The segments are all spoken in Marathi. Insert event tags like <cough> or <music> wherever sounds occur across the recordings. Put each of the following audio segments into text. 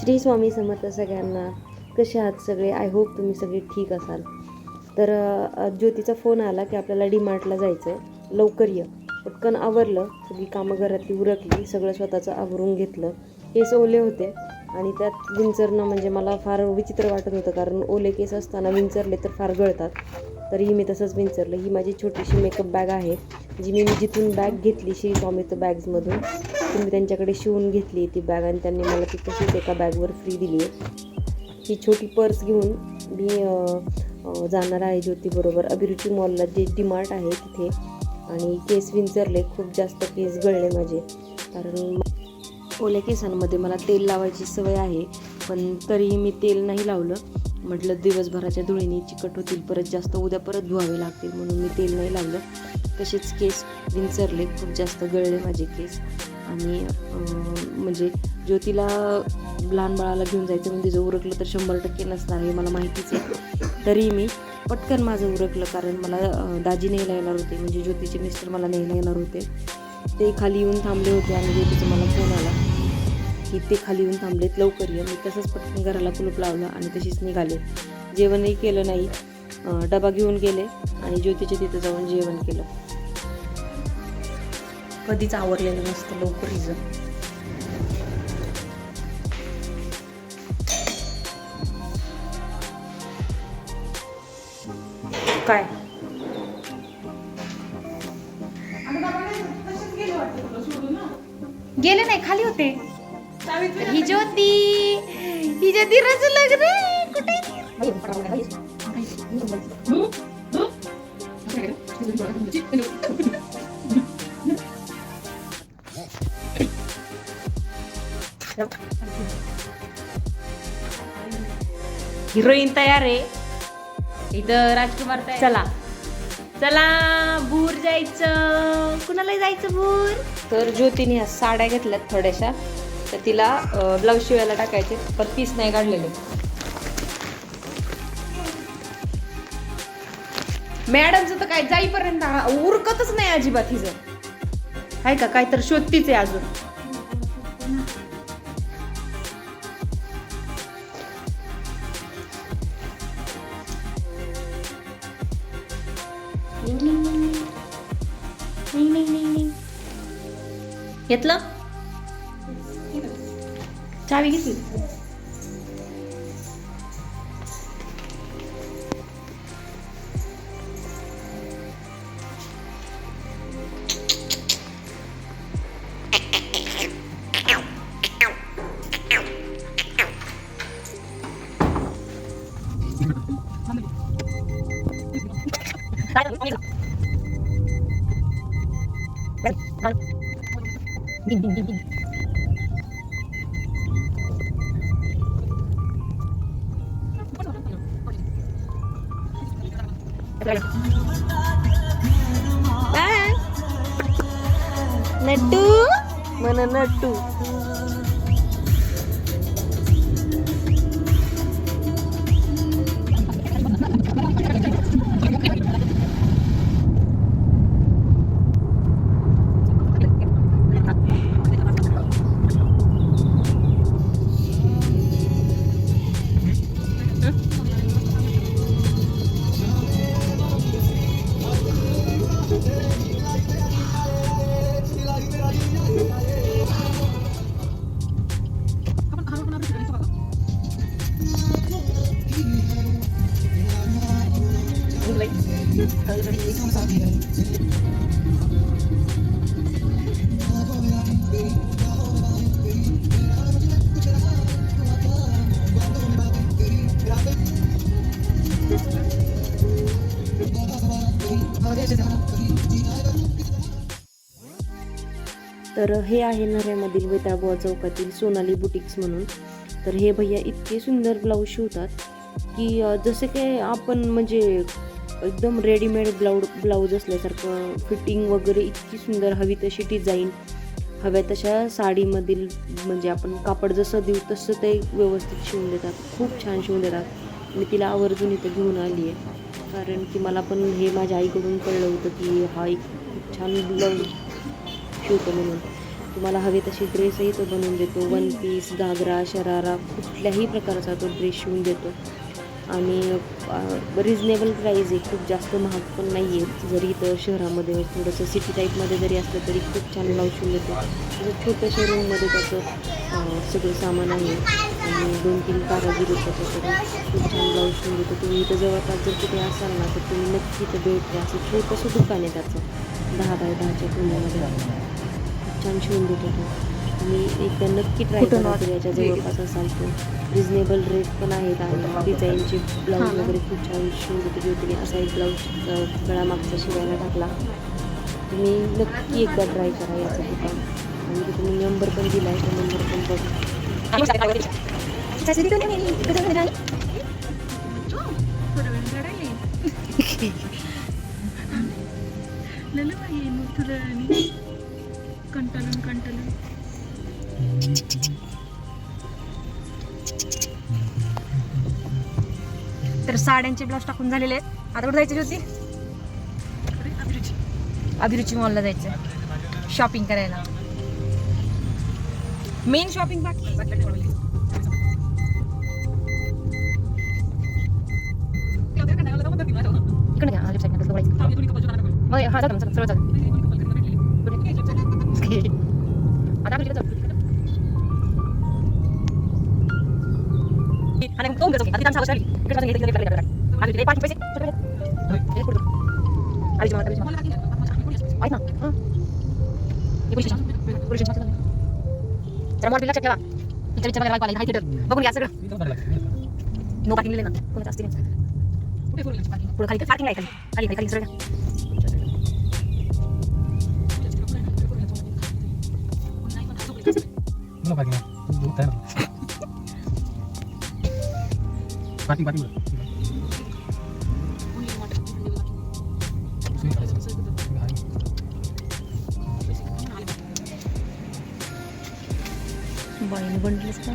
श्री स्वामी समर्थ सगळ्यांना कसे आहात सगळे? आय होप तुम्ही सगळे ठीक असाल. तर ज्योतीचा फोन आला की आपल्याला डीमार्टला जायचं आहे लवकर ये. पटकन आवरलं. सगळी कामं घरातली उरकली. सगळं स्वतःचं आवरून घेतलं. केस ओले होते. आणि त्यात विंचरणं म्हणजे मला फार विचित्र वाटत होतं. कारण ओले केस असताना विंचरले तर फार गळतात. तरीही मी तसंच विंचरलं. ही माझी छोटीशी मेकअप बॅग आहे. जी मी जिथून बॅग घेतली श्री स्वामित्व बॅग्समधून मी त्यांच्याकडे शिवून घेतली ती बॅग आणि त्यांनी मला ती तशीच एका बॅगवर फ्री दिली. आहे ही छोटी पर्स घेऊन मी जाणार आहे ज्योतीबरोबर. अभिरुची मॉलला जे डिमार्ट आहे तिथे. आणि केस विंचरले. खूप जास्त केस गळले माझे. कारण ओल्या केसांमध्ये मला तेल लावायची सवय आहे. पण तरीही मी तेल नाही लावलं. म्हटलं दिवसभराच्या धुळीने चिकट होतील. परत जास्त उद्या परत धुवावे लागतील म्हणून मी तेल नाही लावलं. तसेच केस विंचरले. खूप जास्त गळले माझे केस. आणि म्हणजे ज्योतीला लहान बाळाला घेऊन जायचं म्हणजे जर उरकलं तर शंभर टक्के नसणार हे मला माहितीच आहे. तरी मी पटकन माझं उरकलं कारण मला दाजी न्यायला येणार होते म्हणजे ज्योतीचे मिस्टर मला न्यायला येणार होते. ते खाली येऊन थांबले होते आणि ज्योतीचा मला फोन आला की ते खाली येऊन थांबलेत लवकर ये. मी तसंच पटकन घराला कुलूप लावलं आणि तशीच निघाले. जेवणही केलं नाही डबा घेऊन गेले आणि ज्योतीच्या तिथं जाऊन जेवण केलं. कधीच आवरलेलं नसतं लवकर रिझन काय? गेले नाही खाली होते. ही ज्योती ही ज्योती रजू लग्न कुठे हिरोईन तयार आहे. इथं राजकुमार तयार चला. चला भूर जायचं. कुणाला जायचं भूर? तर ज्योतीने ह्या साड्या घेतल्यात थोड्याशा. तर तिला ब्लाऊज शिवायला टाकायचे. पण पीस नाही काढलेले. मॅडमचं तर काय जाईपर्यंत उरकतच नाही अजिबात हिचं. आहे का? काय तर शोधतीच आहे अजून. घेतलं? चावी घेतली? Bye. Nettu, mana nettu? तर हे आहे नऱ्यामधील वेताबुआ चौकातील सोनाली बुटिक्स म्हणून. तर हे भैया इतके सुंदर ब्लाऊज शिवतात की जसे काही आपण म्हणजे एकदम रेडीमेड ब्लाऊड ब्लाऊज असल्यासारखं फिटिंग वगैरे इतकी सुंदर हवी तशी डिझाईन हव्या तशा साडीमधील म्हणजे आपण कापड जसं देऊ तसं ते व्यवस्थित शिवून देतात. खूप छान शिवून देतात. मी तिला आवर्जून इथं घेऊन आली आहे. कारण की मला पण हे माझ्या आईकडून कळलं होतं की हा एक खूप छान ब्लाऊज शिवतो म्हणून. तुम्हाला हवे तशी ड्रेसही तो बनवून देतो. वन पीस घागरा शरारा कुठल्याही प्रकारचा तो ड्रेस शिवून देतो. आणि रिजनेबल प्राईज आहे. खूप जास्त महाग पण नाही आहे जरी इथं शहरामध्ये थोडंसं सिटी टाईपमध्ये जरी असलं तरी खूप छान ब्लाऊज येतो. देतो तसं छोट्याशा रूममध्ये त्याचं सगळं सामान आहे. आणि दोन तीन कारागीर देतात त्याच्याकडे खूप छान ब्लाऊज शिवून देतो तुम्ही इथं जवळपास जर कुठे असाल ना तर तुम्ही नक्की इथं भेट द्या. असं छोटंसं दुकान आहे त्याचं. दहा बाय दहाच्या कुंड्यामध्ये खूप छान शिवून देतो तो. तुम्ही एकदा नक्की ट्राय करा याच्या जवळपास असाल तर. रिजनेबल रेट पण आहेत आणि डिझाईनचे ब्लाऊज वगैरे खूप छान शिवून देतो ज्योतीने असा एक ब्लाऊज गळा मागचा शिवायला टाकला. तुम्ही नक्की एकदा ट्राय करा याचं दुकान आणि इथे तुम्ही नंबर पण दिला आहे तो नंबर पण बघा. <laughs> कंटाळून कंटाळून. तर साड्यांचे ब्लाऊज टाकून झालेले आहेत. आता कुठे जायचे होती अभिरुची मॉलला जायचं शॉपिंग करायला. मेन शॉपिंग बाकी हा जातो सरळ जातो आता आपण इकडे जाऊ आणि मग तो आधी त्यांचा आवाज आली इकडे जाऊन इकडे इकडे इकडे आधी ते पाच पैसे छोटे पैसे हे पुढे आधी जमा आधी जमा ऐक ना हं. हे पोलीस स्टेशन पोलीस स्टेशन जरा मोबाईल लक्षात ठेवा इकडे इकडे बघायला पाहिजे हाय थिएटर बघून घ्या सगळं नो पार्किंग लिहिले ना कोणाचं असतील पुढे खाली पार्किंग आहे काढायचं. घाई. बाईने का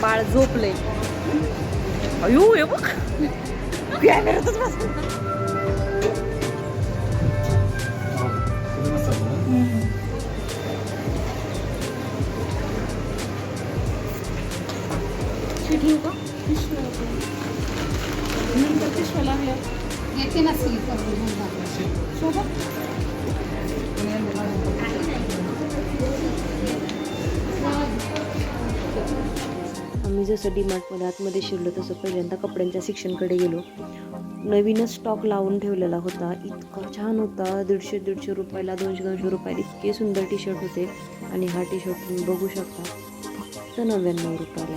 बाळ झोपले अयो हे बघ कॅमेरातच बस आम्ही जसं डीमार्टमध्ये आतमध्ये शिरलो तसं पहिल्यांदा कपड्यांच्या सेक्शनकडे गेलो. नवीनच स्टॉक लावून ठेवलेला होता. इतका छान होता. दीडशे दीडशे रुपयाला दोनशे दोनशे रुपयाला इतके सुंदर टी शर्ट होते. आणि हा टी शर्ट तुम्ही बघू शकता. फक्त नव्याण्णव रुपयाला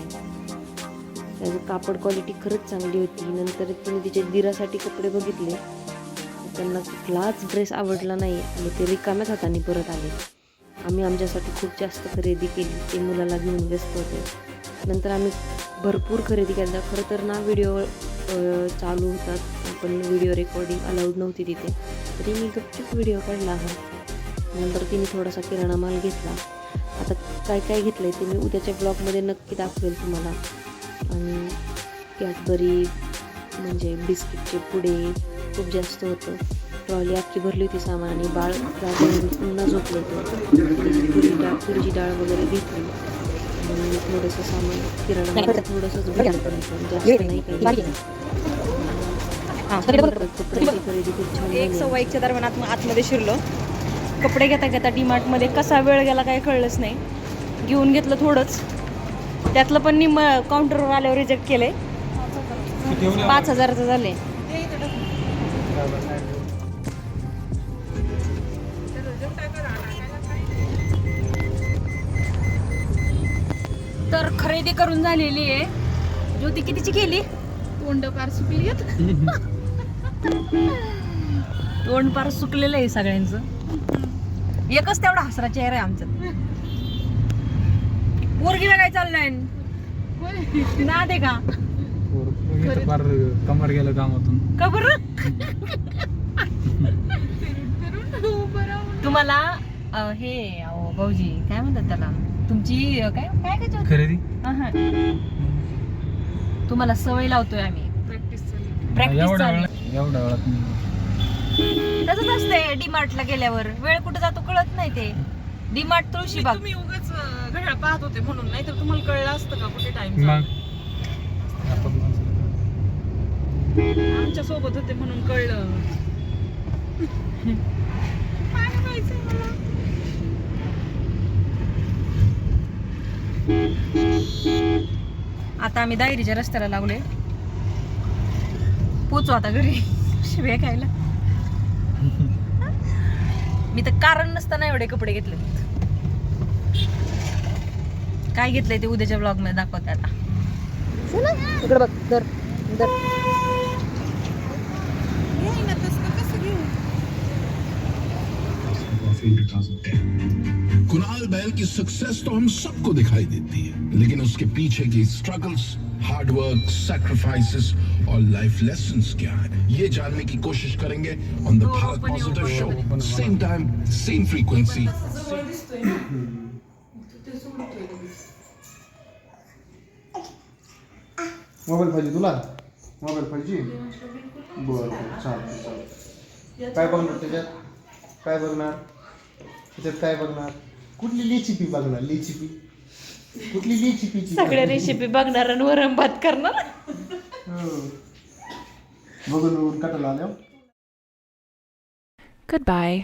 आहे त्याचं कापड क्वालिटी खरंच चांगली होती. नंतर तुम्ही तिच्या दिरासाठी कपडे बघितले. त्यांना कुठलाच ड्रेस आवडला नाही. आणि ते रिकाम्याच हाताने परत आले. आम्ही आमच्यासाठी खूप जास्त खरेदी केली. ते मुलाला घेऊन व्यस्त होते. नंतर आम्ही भरपूर खरेदी केल्या. खरं तर ना व्हिडिओ चालू होतात. पण व्हिडिओ रेकॉर्डिंग अलाउड नव्हती तिथे. तरी मी गपचूप व्हिडिओ काढला. हा नंतर तिने थोडासा किराणा माल घेतला. आता काय काय घेतलं आहे ते मी उद्याच्या ब्लॉगमध्ये नक्की दाखवेल तुम्हाला. आणि कॅडबरी म्हणजे बिस्किटचे पुडे खूप जास्त होतं. ट्रॉली अख्खी भरली होती सामान आणि बाळ पुन्हा झोपलं होतं. तुरी डाळ तुरीची डाळ वगैरे घेतली. आणि थोडंसं सामान किराणा थोडंसंच जास्त नाही काही खरेदी खूप छान एक. सव्वा एकच्या दरम्यान आत आतमध्ये शिरलो. कपडे घेता घेता डीमार्टमध्ये कसा वेळ गेला काही कळलंच नाही. घेऊन घेतलं थोडंच. त्यातलं पण निम काउंटरवर आल्यावर रिजेक्ट केलंय. पाच हजाराचं झाले तर खरेदी करून झालेली आहे. ज्योती कितीची केली? तोंड फार सुकली तोंड पार सुकलेलं आहे सगळ्यांचं. एकच तेवढा हसरा चेहरा आहे आमचा पोरगीला काय चाललंय? ना दे का? फार कमर गेलं कामातून. का बरं तुम्हाला अं, हे अहो, भाऊजी काय म्हणतात त्याला? तुमची अं, काय काय काय खरेदी? अहं. तुम्हाला सवय लावतोय आम्ही. प्रॅक्टिस चालली प्रॅक्टिस एवढ्या चालली वेळात एवढ्या वेळात नाही तसंच असतंय डीमार्टला गेल्यावर. वेळ कुठे जातो कळत नाही ते. डीमार्ट तुळशीबाग तुम्ही उगाच अं, घड्याळ पाहत होते म्हणून. नाही तर तुम्हाला कळलं असतं का कुठे टाइम मग? आमच्यासोबत होते म्हणून कळलं. पाणी प्यायचंय मला. आता आम्ही दायरीच्या रस्त्याला लागलोय. पोचू आता घरी. शिव्या खायला. <laughs> मी तर कारण नसताना एवढे कपडे घेतले काय घेतलंय ते उद्याच्या ब्लॉग मध्ये दाखवते आता. इकडे बघ दर दर कुणाल बैल की सक्सेस तो हम सबको दिखाई देती है लेकिन उसके पीछे की स्ट्रगल्स हार्ड वर्क सैक्रिफाइसेस और लाइफ लेसन क्या है? ये जानने की कोशिश करेंगे on the Bharat positive show same time same frequency mobile पाहिजे तुला? मोबाईल पाहिजे? बरं बरं चालतं चालतं काय बघणार त्याच्यात? काय बघणार? त्याच्यात काय बघणार? कुठली लिचिपी बघणार? लिचिपी कुठली लिचिपीची सगळ्या रेसिपी बघणार आणि वरण भात करणार. बघून बघून कटाला आल्या Goodbye.